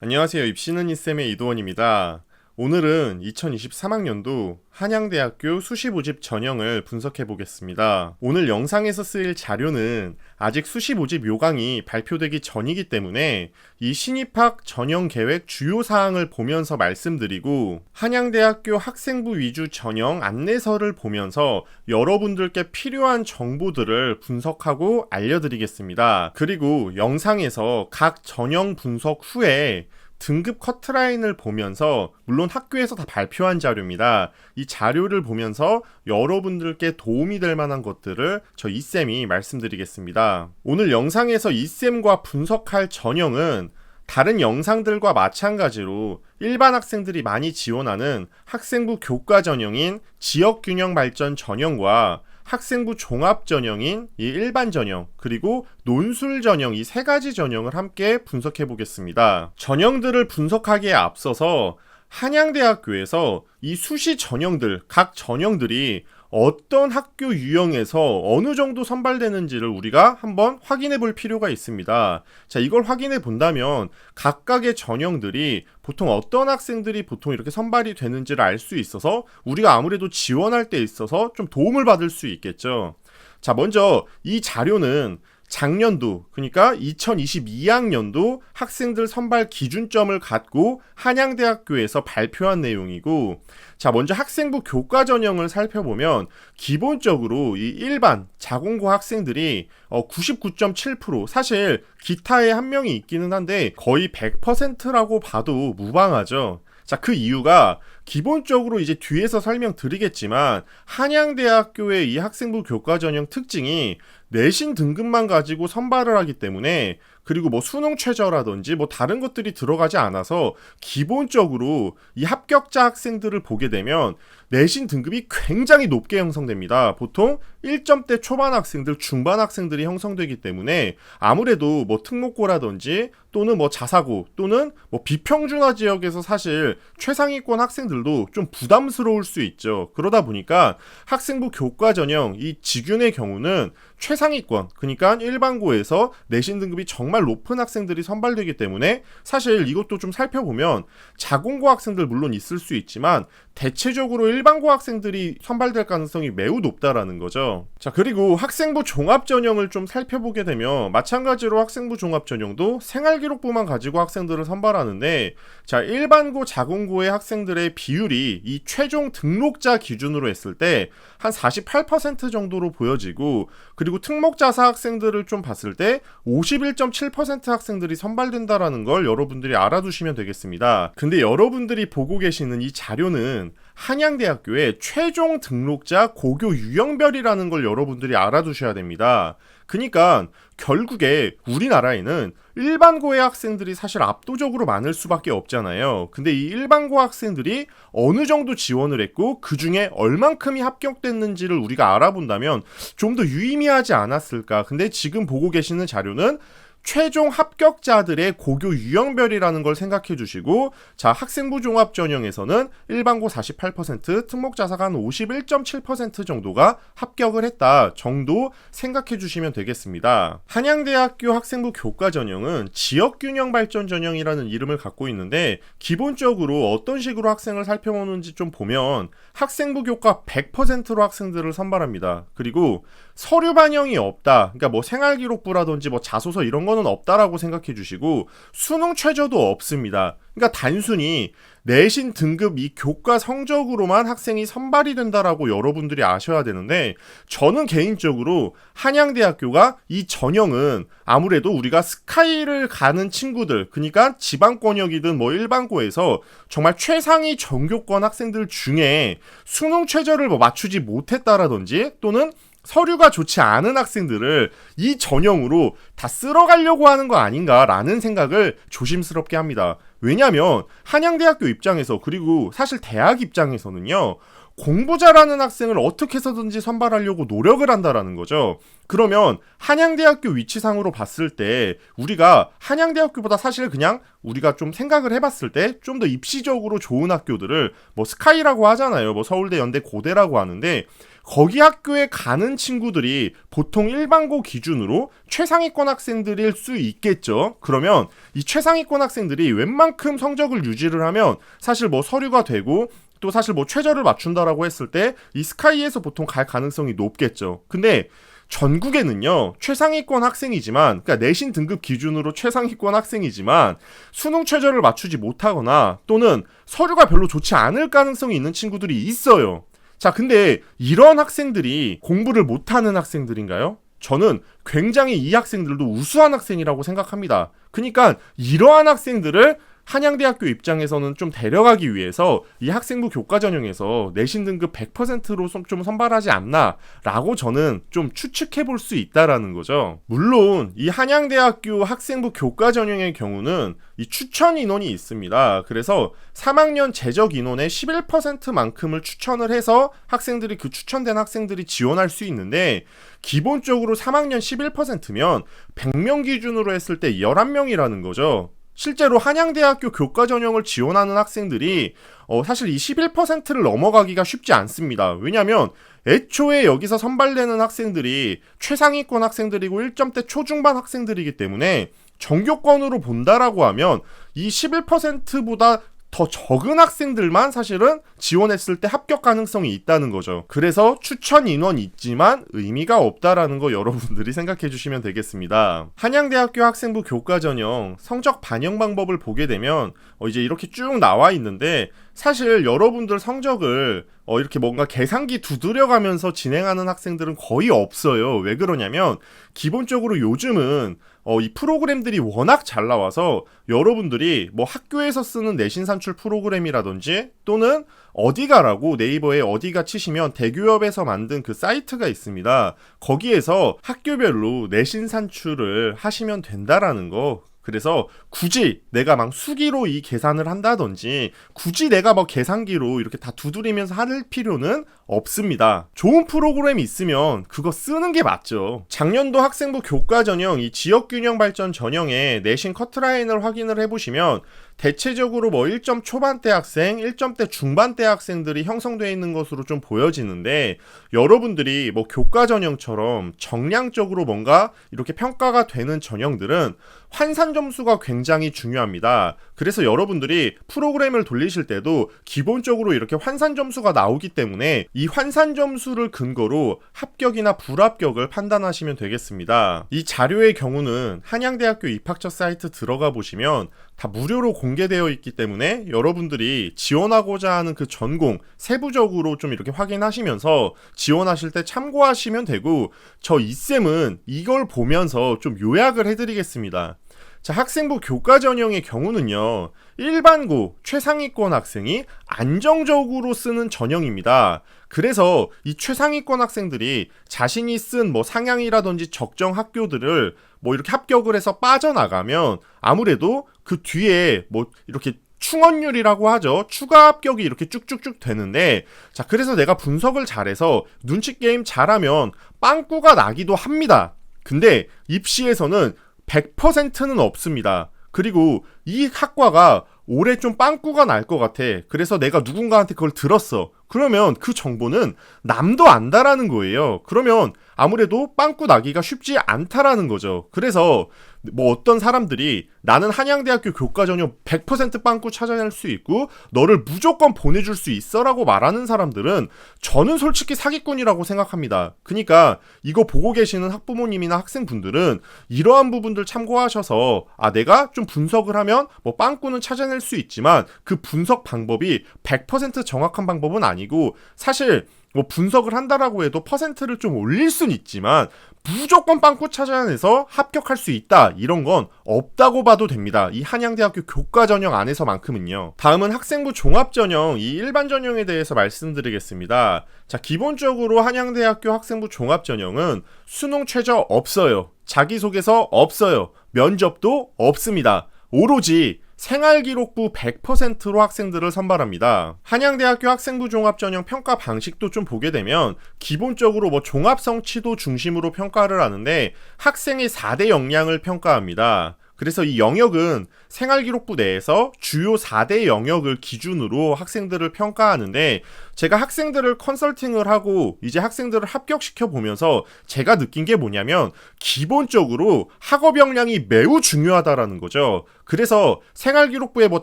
안녕하세요. 입시는 이쌤의 이도원입니다. 오늘은 2023학년도 한양대학교 수시 모집 전형을 분석해 보겠습니다. 오늘 영상에서 쓰일 자료는 아직 수시 모집 요강이 발표되기 전이기 때문에 이 신입학 전형 계획 주요 사항을 보면서 말씀드리고 한양대학교 학생부 위주 전형 안내서를 보면서 여러분들께 필요한 정보들을 분석하고 알려드리겠습니다. 그리고 영상에서 각 전형 분석 후에 등급 커트라인을 보면서 물론 학교에서 다 발표한 자료입니다. 이 자료를 보면서 여러분들께 도움이 될 만한 것들을 저 이쌤이 말씀드리겠습니다. 오늘 영상에서 이쌤과 분석할 전형은 다른 영상들과 마찬가지로 일반 학생들이 많이 지원하는 학생부 교과 전형인 지역균형 발전 전형과 학생부 종합 전형인 이 일반 전형 그리고 논술 전형 이 세 가지 전형을 함께 분석해 보겠습니다. 전형들을 분석하기에 앞서서 한양대학교에서 이 수시 전형들 각 전형들이 어떤 학교 유형에서 어느 정도 선발되는지를 우리가 한번 확인해 볼 필요가 있습니다. 자, 이걸 확인해 본다면 각각의 전형들이 보통 어떤 학생들이 보통 이렇게 선발이 되는지를 알 수 있어서 우리가 아무래도 지원할 때 있어서 좀 도움을 받을 수 있겠죠. 자, 먼저 이 자료는 작년도 그러니까 2022학년도 학생들 선발 기준점을 갖고 한양대학교에서 발표한 내용이고 자 먼저 학생부 교과 전형을 살펴보면 기본적으로 이 일반 자공고 학생들이 어 99.7% 사실 기타에 한 명이 있기는 한데 거의 100%라고 봐도 무방하죠. 자, 그 이유가 기본적으로 이제 뒤에서 설명드리겠지만 한양대학교의 이 학생부 교과 전형 특징이 내신 등급만 가지고 선발을 하기 때문에 그리고 뭐 수능 최저라든지 뭐 다른 것들이 들어가지 않아서 기본적으로 이 합격자 학생들을 보게 되면 내신 등급이 굉장히 높게 형성됩니다. 보통 1점대 초반 학생들, 중반 학생들이 형성되기 때문에 아무래도 뭐 특목고라든지 또는 뭐 자사고 또는 뭐 비평준화 지역에서 사실 최상위권 학생들도 좀 부담스러울 수 있죠. 그러다 보니까 학생부 교과 전형 이 지균의 경우는 최상위권 그러니까 일반고에서 내신 등급이 정말 높은 학생들이 선발되기 때문에 사실 이것도 좀 살펴보면 자공고 학생들 물론 있을 수 있지만 대체적으로 일반고 학생들이 선발될 가능성이 매우 높다라는 거죠. 자, 그리고 학생부 종합 전형을 좀 살펴보게 되면 마찬가지로 학생부 종합 전형도 생활 기록부만 가지고 학생들을 선발하는데 자, 일반고 자공고의 학생들의 비율이 이 최종 등록자 기준으로 했을 때 한 48% 정도로 보여지고 그리고 특목자사 학생들을 좀 봤을 때 51.7% 학생들이 선발된다라는 걸 여러분들이 알아두시면 되겠습니다. 근데 여러분들이 보고 계시는 이 자료는 한양대학교의 최종 등록자 고교 유형별이라는 걸 여러분들이 알아두셔야 됩니다. 그니까 결국에 우리나라에는 일반고의 학생들이 사실 압도적으로 많을 수밖에 없잖아요. 근데 이 일반고 학생들이 어느 정도 지원을 했고 그 중에 얼만큼이 합격됐는지를 우리가 알아본다면 좀 더 유의미하지 않았을까. 근데 지금 보고 계시는 자료는 최종 합격자들의 고교 유형별이라는 걸 생각해 주시고 자 학생부 종합 전형에서는 일반고 48% 특목자사가 한51.7% 정도가 합격을 했다 정도 생각해 주시면 되겠습니다. 한양대학교 학생부 교과 전형은 지역균형 발전 전형이라는 이름을 갖고 있는데 기본적으로 어떤 식으로 학생을 살펴보는지 좀 보면 학생부 교과 100%로 학생들을 선발합니다. 그리고 서류 반영이 없다. 그러니까 뭐 생활기록부라든지 뭐 자소서 이런 거는 없다라고 생각해 주시고 수능 최저도 없습니다. 그러니까 단순히 내신 등급 이 교과 성적으로만 학생이 선발이 된다라고 여러분들이 아셔야 되는데 저는 개인적으로 한양대학교가 이 전형은 아무래도 우리가 스카이를 가는 친구들 그러니까 지방권역이든 뭐 일반고에서 정말 최상위 전교권 학생들 중에 수능 최저를 뭐 맞추지 못했다라든지 또는 서류가 좋지 않은 학생들을 이 전형으로 다 쓸어가려고 하는 거 아닌가라는 생각을 조심스럽게 합니다. 왜냐하면 한양대학교 입장에서 그리고 사실 대학 입장에서는요. 공부 잘하는 학생을 어떻게 해서든지 선발하려고 노력을 한다라는 거죠. 그러면 한양대학교 위치상으로 봤을 때 우리가 한양대학교보다 사실 그냥 우리가 좀 생각을 해봤을 때 좀 더 입시적으로 좋은 학교들을 뭐 스카이라고 하잖아요. 뭐 서울대, 연대, 고대라고 하는데 거기 학교에 가는 친구들이 보통 일반고 기준으로 최상위권 학생들일 수 있겠죠. 그러면 이 최상위권 학생들이 웬만큼 성적을 유지를 하면 사실 뭐 서류가 되고 또 사실 뭐 최저를 맞춘다라고 했을 때 이 스카이에서 보통 갈 가능성이 높겠죠. 근데 전국에는요 최상위권 학생이지만 그러니까 내신 등급 기준으로 최상위권 학생이지만 수능 최저를 맞추지 못하거나 또는 서류가 별로 좋지 않을 가능성이 있는 친구들이 있어요. 자, 근데 이런 학생들이 공부를 못하는 학생들인가요? 저는 굉장히 이 학생들도 우수한 학생이라고 생각합니다. 그러니까 이러한 학생들을 한양대학교 입장에서는 좀 데려가기 위해서 이 학생부 교과 전형에서 내신 등급 100%로 좀 선발하지 않나라고 저는 좀 추측해 볼 수 있다라는 거죠. 물론 이 한양대학교 학생부 교과 전형의 경우는 이 추천 인원이 있습니다. 그래서 3학년 재적 인원의 11%만큼을 추천을 해서 학생들이 그 추천된 학생들이 지원할 수 있는데 기본적으로 3학년 11%면 100명 기준으로 했을 때 11명이라는 거죠. 실제로 한양대학교 교과 전형을 지원하는 학생들이 어, 사실 이 11%를 넘어가기가 쉽지 않습니다. 왜냐하면 애초에 여기서 선발되는 학생들이 최상위권 학생들이고 1점대 초중반 학생들이기 때문에 전교권으로 본다라고 하면 이 11%보다 더 적은 학생들만 사실은 지원했을 때 합격 가능성이 있다는 거죠. 그래서 추천 인원이 있지만 의미가 없다라는 거 여러분들이 생각해 주시면 되겠습니다. 한양대학교 학생부 교과 전형 성적 반영 방법을 보게 되면 어 이제 이렇게 쭉 나와 있는데 사실 여러분들 성적을 어 이렇게 뭔가 계산기 두드려가면서 진행하는 학생들은 거의 없어요. 왜 그러냐면 기본적으로 요즘은 어, 이 프로그램들이 워낙 잘 나와서 여러분들이 뭐 학교에서 쓰는 내신 산출 프로그램이라든지 또는 어디가라고 네이버에 어디가 치시면 대교협에서 만든 그 사이트가 있습니다. 거기에서 학교별로 내신 산출을 하시면 된다라는 거 그래서 굳이 내가 막 수기로 이 계산을 한다든지 굳이 내가 뭐 계산기로 이렇게 다 두드리면서 할 필요는 없습니다. 좋은 프로그램이 있으면 그거 쓰는 게 맞죠. 작년도 학생부 교과 전형 이 지역 균형 발전 전형의 내신 커트라인을 확인을 해보시면 대체적으로 뭐 1점 초반대 학생, 1점대 중반대 학생들이 형성되어 있는 것으로 좀 보여지는데 여러분들이 뭐 교과 전형처럼 정량적으로 뭔가 이렇게 평가가 되는 전형들은 환산 점수가 굉장히 중요합니다. 그래서 여러분들이 프로그램을 돌리실 때도 기본적으로 이렇게 환산 점수가 나오기 때문에 이 환산 점수를 근거로 합격이나 불합격을 판단하시면 되겠습니다. 이 자료의 경우는 한양대학교 입학처 사이트 들어가 보시면 다 무료로 공개되어 있기 때문에 여러분들이 지원하고자 하는 그 전공 세부적으로 좀 이렇게 확인하시면서 지원하실 때 참고하시면 되고 저 이쌤은 이걸 보면서 좀 요약을 해드리겠습니다. 자, 학생부 교과 전형의 경우는요, 일반고 최상위권 학생이 안정적으로 쓰는 전형입니다. 그래서 이 최상위권 학생들이 자신이 쓴 뭐 상향이라든지 적정 학교들을 뭐 이렇게 합격을 해서 빠져나가면 아무래도 그 뒤에 뭐 이렇게 충원율이라고 하죠. 추가 합격이 이렇게 쭉쭉쭉 되는데, 자, 그래서 내가 분석을 잘해서 눈치 게임 잘하면 빵꾸가 나기도 합니다. 근데 입시에서는 100%는 없습니다. 그리고 이 학과가 올해 좀 빵꾸가 날 것 같아. 그래서 내가 누군가한테 그걸 들었어. 그러면 그 정보는 남도 안다라는 거예요. 그러면 아무래도 빵꾸 나기가 쉽지 않다라는 거죠. 그래서 뭐 어떤 사람들이 나는 한양대학교 교과 전형 100% 빵꾸 찾아낼 수 있고 너를 무조건 보내줄 수 있어라고 말하는 사람들은 저는 솔직히 사기꾼이라고 생각합니다. 그러니까 이거 보고 계시는 학부모님이나 학생분들은 이러한 부분들 참고하셔서 아 내가 좀 분석을 하면 뭐 빵꾸는 찾아낼 수 있지만 그 분석 방법이 100% 정확한 방법은 아니고 사실 뭐 분석을 한다라고 해도 퍼센트를 좀 올릴 순 있지만 무조건 빵꾸 찾아내서 합격할 수 있다 이런 건 없다고 봐도 됩니다. 이 한양대학교 교과 전형 안에서만큼은요. 다음은 학생부 종합 전형 이 일반 전형에 대해서 말씀드리겠습니다. 자 기본적으로 한양대학교 학생부 종합 전형은 수능 최저 없어요. 자기소개서 없어요. 면접도 없습니다. 오로지 생활기록부 100%로 학생들을 선발합니다. 한양대학교 학생부 종합전형 평가 방식도 좀 보게 되면 기본적으로 뭐 종합성취도 중심으로 평가를 하는데 학생의 4대 역량을 평가합니다. 그래서 이 영역은 생활기록부 내에서 주요 4대 영역을 기준으로 학생들을 평가하는데 제가 학생들을 컨설팅을 하고 이제 학생들을 합격시켜 보면서 제가 느낀 게 뭐냐면 기본적으로 학업 역량이 매우 중요하다라는 거죠. 그래서 생활기록부에 뭐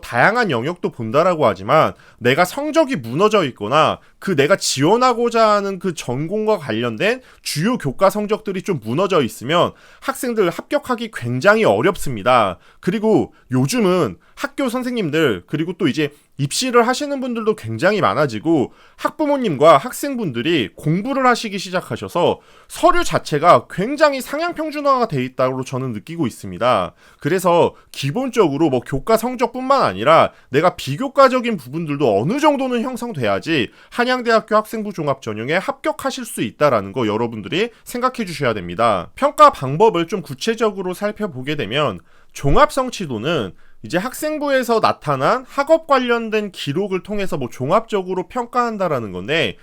다양한 영역도 본다라고 하지만 내가 성적이 무너져 있거나 그 내가 지원하고자 하는 그 전공과 관련된 주요 교과 성적들이 좀 무너져 있으면 학생들 합격하기 굉장히 어렵 습니다. 그리고 요즘은 학교 선생님들 그리고 또 이제 입시를 하시는 분들도 굉장히 많아지고 학부모님과 학생분들이 공부를 하시기 시작하셔서 서류 자체가 굉장히 상향 평준화가 돼 있다고 저는 느끼고 있습니다. 그래서 기본적으로 뭐 교과 성적뿐만 아니라 내가 비교과적인 부분들도 어느 정도는 형성돼야지 한양대학교 학생부 종합 전형에 합격하실 수 있다라는 거 여러분들이 생각해 주셔야 됩니다. 평가 방법을 좀 구체적으로 살펴보게 되면 종합 성취도는 이제 학생부에서 나타난 학업 관련된 기록을 통해서 뭐 종합적으로 평가한다라는 건데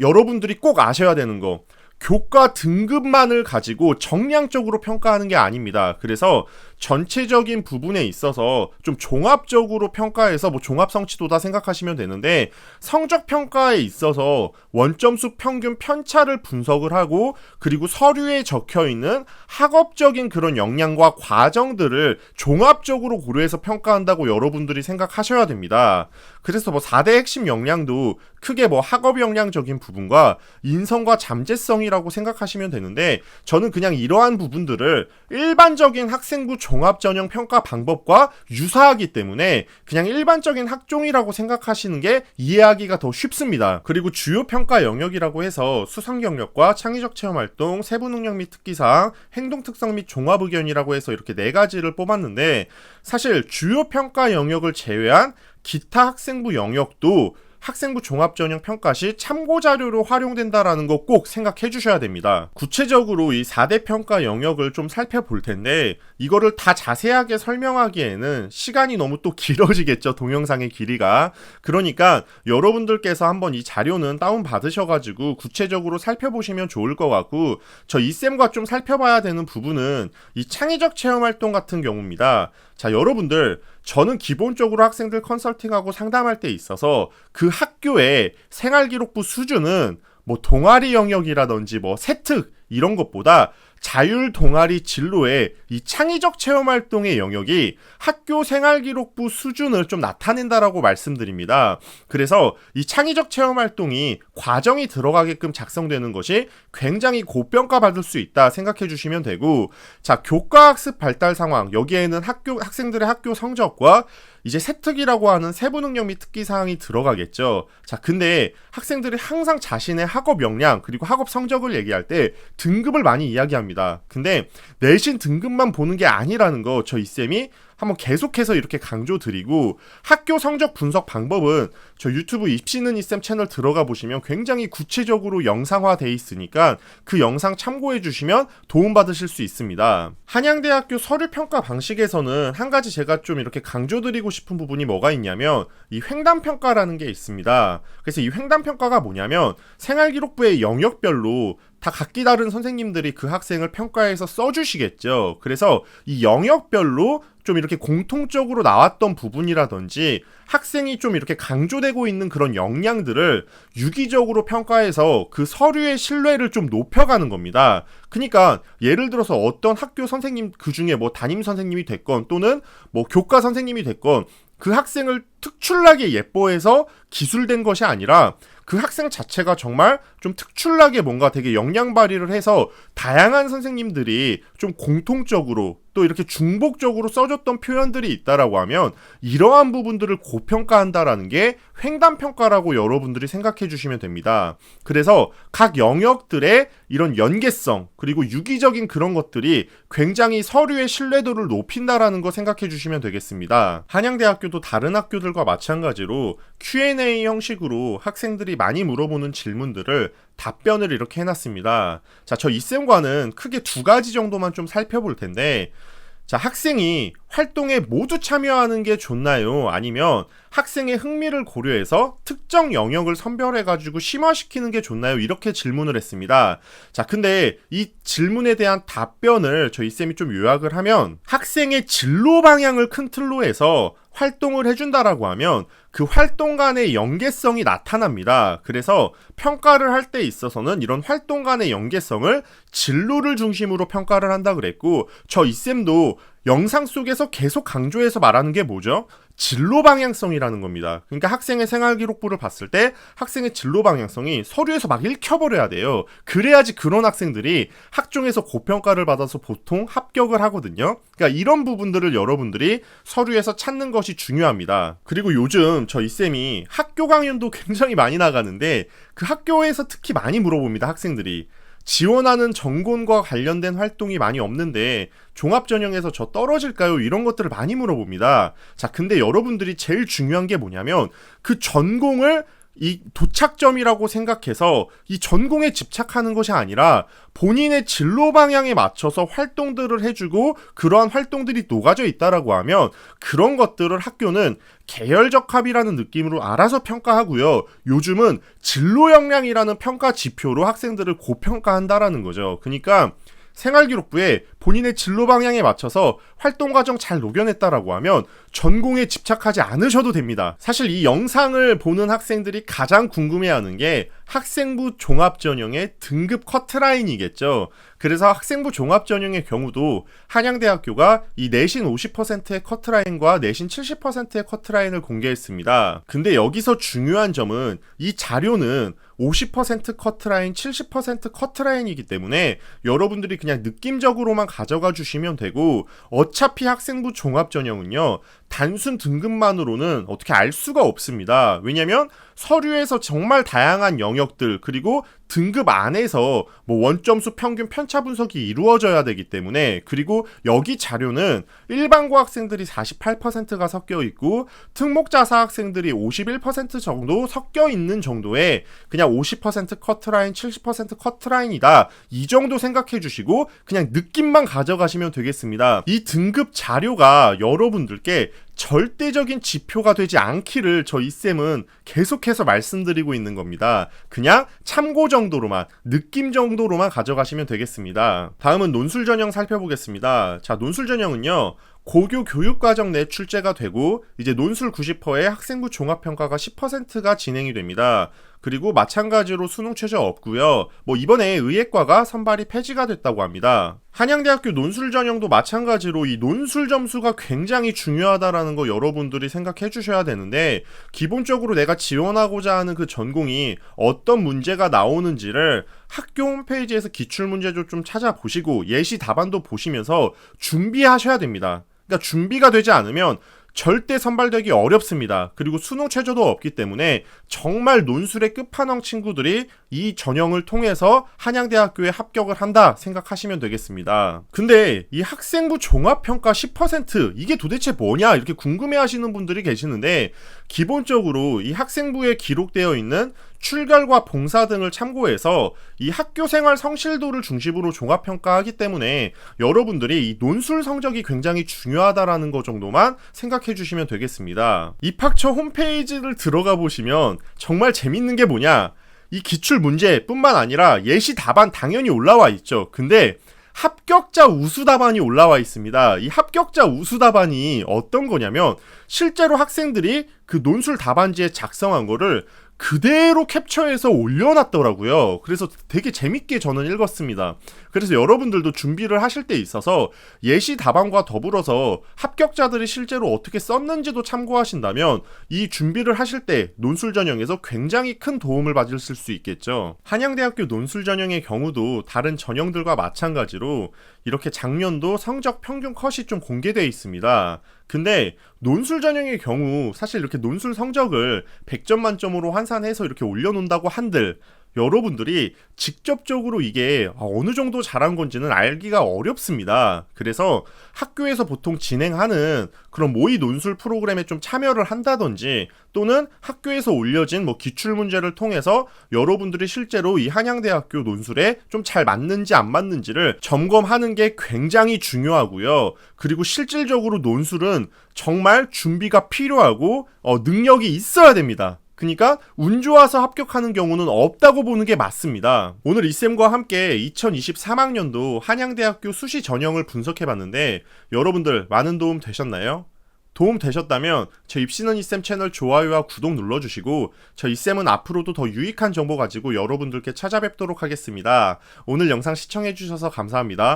여러분들이 꼭 아셔야 되는 거 교과 등급만을 가지고 정량적으로 평가하는 게 아닙니다. 그래서 전체적인 부분에 있어서 좀 종합적으로 평가해서 뭐 종합 성취도다 생각하시면 되는데 성적 평가에 있어서 원점수 평균 편차를 분석을 하고 그리고 서류에 적혀 있는 학업적인 그런 역량과 과정들을 종합적으로 고려해서 평가한다고 여러분들이 생각하셔야 됩니다. 그래서 뭐 4대 핵심 역량도 크게 뭐 학업 역량적인 부분과 인성과 잠재성이라고 생각하시면 되는데 저는 그냥 이러한 부분들을 일반적인 학생부 종합 전형 평가 방법과 유사하기 때문에 그냥 일반적인 학종이라고 생각하시는 게 이해하기가 더 쉽습니다. 그리고 주요 평가 영역이라고 해서 수상 경력과 창의적 체험 활동, 세부 능력 및 특기사항, 행동 특성 및 종합 의견이라고 해서 이렇게 네 가지를 뽑았는데 사실 주요 평가 영역을 제외한 기타 학생부 영역도 학생부 종합전형 평가 시 참고 자료로 활용된다라는 거 꼭 생각해 주셔야 됩니다. 구체적으로 이 4대 평가 영역을 좀 살펴볼 텐데 이거를 다 자세하게 설명하기에는 시간이 너무 또 길어지겠죠. 동영상의 길이가. 그러니까 여러분들께서 한번 이 자료는 다운 받으셔 가지고 구체적으로 살펴보시면 좋을 것 같고 저 이쌤과 좀 살펴봐야 되는 부분은 이 창의적 체험 활동 같은 경우입니다. 자, 여러분들 저는 기본적으로 학생들 컨설팅하고 상담할 때 있어서 그 학교의 생활기록부 수준은 뭐 동아리 영역이라든지 뭐 세특 이런 것보다 자율 동아리 진로의 이 창의적 체험 활동의 영역이 학교 생활 기록부 수준을 좀 나타낸다라고 말씀드립니다. 그래서 이 창의적 체험 활동이 과정이 들어가게끔 작성되는 것이 굉장히 고평가 받을 수 있다 생각해 주시면 되고 자, 교과 학습 발달 상황 여기에는 학교 학생들의 학교 성적과 이제 세특이라고 하는 세부 능력 및 특기 사항이 들어가겠죠. 자, 근데 학생들이 항상 자신의 학업 역량 그리고 학업 성적을 얘기할 때 등급을 많이 이야기합니다. 근데 내신 등급만 보는 게 아니라는 거 저 이쌤이 한번 계속해서 이렇게 강조드리고 학교 성적 분석 방법은 저 유튜브 입시는 이쌤 채널 들어가 보시면 굉장히 구체적으로 영상화돼 있으니까 그 영상 참고해 주시면 도움 받으실 수 있습니다. 한양대학교 서류 평가 방식에서는 한 가지 제가 좀 이렇게 강조드리고 싶은 부분이 뭐가 있냐면 이 횡단 평가라는 게 있습니다. 그래서 이 횡단 평가가 뭐냐면 생활기록부의 영역별로 다 각기 다른 선생님들이 그 학생을 평가해서 써주시겠죠. 그래서 이 영역별로 좀 이렇게 공통적으로 나왔던 부분이라든지 학생이 좀 이렇게 강조되고 있는 그런 역량들을 유기적으로 평가해서 그 서류의 신뢰를 좀 높여가는 겁니다. 그러니까 예를 들어서 어떤 학교 선생님 그 중에 뭐 담임 선생님이 됐건 또는 뭐 교과 선생님이 됐건 그 학생을 특출나게 예뻐해서 기술된 것이 아니라 그 학생 자체가 정말 좀 특출나게 뭔가 되게 역량 발휘를 해서 다양한 선생님들이 좀 공통적으로 또 이렇게 중복적으로 써줬던 표현들이 있다라고 하면 이러한 부분들을 고평가한다라는 게 횡단 평가라고 여러분들이 생각해 주시면 됩니다. 그래서 각 영역들의 이런 연계성 그리고 유기적인 그런 것들이 굉장히 서류의 신뢰도를 높인다라는 거 생각해 주시면 되겠습니다. 한양대학교도 다른 학교들 과 마찬가지로 Q&A 형식으로 학생들이 많이 물어보는 질문들을 답변을 이렇게 해놨습니다. 자, 저 이쌤과는 크게 두 가지 정도만 좀 살펴볼 텐데, 자, 학생이 활동에 모두 참여하는 게 좋나요? 아니면 학생의 흥미를 고려해서 특정 영역을 선별해가지고 심화시키는 게 좋나요? 이렇게 질문을 했습니다. 자, 근데 이 질문에 대한 답변을 저희 쌤이 좀 요약을 하면 학생의 진로 방향을 큰 틀로 해서 활동을 해준다라고 하면 그 활동 간의 연계성이 나타납니다. 그래서 평가를 할 때 있어서는 이런 활동 간의 연계성을 진로를 중심으로 평가를 한다 그랬고 저 이쌤도 영상 속에서 계속 강조해서 말하는 게 뭐죠? 진로 방향성이라는 겁니다. 그러니까 학생의 생활 기록부를 봤을 때 학생의 진로 방향성이 서류에서 막 읽혀버려야 돼요. 그래야지 그런 학생들이 학종에서 고평가를 받아서 보통 합격을 하거든요. 그러니까 이런 부분들을 여러분들이 서류에서 찾는 것이 중요합니다. 그리고 요즘 저 이쌤이 학교 강연도 굉장히 많이 나가는데 그 학교에서 특히 많이 물어봅니다. 학생들이. 지원하는 전공과 관련된 활동이 많이 없는데 종합 전형에서 저 떨어질까요? 이런 것들을 많이 물어봅니다. 자, 근데 여러분들이 제일 중요한 게 뭐냐면 그 전공을 이 도착점이라고 생각해서 이 전공에 집착하는 것이 아니라 본인의 진로 방향에 맞춰서 활동들을 해주고 그러한 활동들이 녹아져 있다라고 하면 그런 것들을 학교는 계열적 합이라는 느낌으로 알아서 평가하고요. 요즘은 진로 역량이라는 평가 지표로 학생들을 고평가한다라는 거죠. 그러니까 생활기록부에 본인의 진로 방향에 맞춰서 활동 과정 잘 녹여냈다라고 하면 전공에 집착하지 않으셔도 됩니다. 사실 이 영상을 보는 학생들이 가장 궁금해하는 게 학생부 종합 전형의 등급 커트라인이겠죠. 그래서 학생부 종합 전형의 경우도 한양대학교가 이 내신 50%의 커트라인과 내신 70%의 커트라인을 공개했습니다. 근데 여기서 중요한 점은 이 자료는 50% 커트라인, 70% 커트라인이기 때문에 여러분들이 그냥 느낌적으로만 가져가 주시면 되고 어차피 학생부 종합 전형은요. 단순 등급만으로는 어떻게 알 수가 없습니다. 왜냐면 서류에서 정말 다양한 영역들 그리고 등급 안에서 뭐 원점수 평균 편차 분석이 이루어져야 되기 때문에 그리고 여기 자료는 일반고 학생들이 48%가 섞여 있고 특목자사 학생들이 51% 정도 섞여 있는 정도의 그냥 50% 커트라인, 70% 커트라인이다. 이 정도 생각해 주시고 그냥 느낌만 가져가시면 되겠습니다. 이 등급 자료가 여러분들께 절대적인 지표가 되지 않기를 저 이쌤은 계속해서 말씀드리고 있는 겁니다. 그냥 참고 정도로만, 느낌 정도로만 가져가시면 되겠습니다. 다음은 논술 전형 살펴보겠습니다. 자, 논술 전형은요, 고교 교육과정 내 출제가 되고 이제 논술 90%의 학생부 종합평가가 10%가 진행이 됩니다. 그리고 마찬가지로 수능 최저 없고요. 뭐 이번에 의예과가 선발이 폐지가 됐다고 합니다. 한양대학교 논술 전형도 마찬가지로 이 논술 점수가 굉장히 중요하다라는 거 여러분들이 생각해 주셔야 되는데 기본적으로 내가 지원하고자 하는 그 전공이 어떤 문제가 나오는지를 학교 홈페이지에서 기출 문제도 좀 찾아보시고 예시 답안도 보시면서 준비하셔야 됩니다. 그러니까 준비가 되지 않으면 절대 선발되기 어렵습니다. 그리고 수능 최저도 없기 때문에 정말 논술의 끝판왕 친구들이 이 전형을 통해서 한양대학교에 합격을 한다 생각하시면 되겠습니다. 근데 이 학생부 종합평가 10% 이게 도대체 뭐냐 이렇게 궁금해 하시는 분들이 계시는데 기본적으로 이 학생부에 기록되어 있는 출결과 봉사 등을 참고해서 이 학교 생활 성실도를 중심으로 종합평가하기 때문에 여러분들이 이 논술 성적이 굉장히 중요하다라는 것 정도만 생각해 주시면 되겠습니다. 입학처 홈페이지를 들어가 보시면 정말 재밌는 게 뭐냐? 이 기출 문제뿐만 아니라 예시 답안 당연히 올라와 있죠. 근데 합격자 우수 답안이 올라와 있습니다. 이 합격자 우수 답안이 어떤 거냐면 실제로 학생들이 그 논술 답안지에 작성한 거를 그대로 캡처해서 올려놨더라고요. 그래서 되게 재밌게 저는 읽었습니다. 그래서 여러분들도 준비를 하실 때 있어서 예시 답안과 더불어서 합격자들이 실제로 어떻게 썼는지도 참고하신다면 이 준비를 하실 때 논술 전형에서 굉장히 큰 도움을 받으실 수 있겠죠. 한양대학교 논술 전형의 경우도 다른 전형들과 마찬가지로 이렇게 작년도 성적 평균 컷이 좀 공개되어 있습니다. 근데 논술 전형의 경우 사실 이렇게 논술 성적을 100점 만점으로 환산해서 이렇게 올려놓는다고 한들 여러분들이 직접적으로 이게 어느 정도 잘한 건지는 알기가 어렵습니다. 그래서 학교에서 보통 진행하는 그런 모의 논술 프로그램에 좀 참여를 한다든지 또는 학교에서 올려진 뭐 기출 문제를 통해서 여러분들이 실제로 이 한양대학교 논술에 좀 잘 맞는지 안 맞는지를 점검하는 게 굉장히 중요하고요. 그리고 실질적으로 논술은 정말 준비가 필요하고 어, 능력이 있어야 됩니다. 그러니까 운 좋아서 합격하는 경우는 없다고 보는 게 맞습니다. 오늘 이쌤과 함께 2023학년도 한양대학교 수시 전형을 분석해 봤는데 여러분들 많은 도움 되셨나요? 도움 되셨다면 저 입시는 이쌤 채널 좋아요와 구독 눌러주시고 저 이쌤은 앞으로도 더 유익한 정보 가지고 여러분들께 찾아뵙도록 하겠습니다. 오늘 영상 시청해주셔서 감사합니다.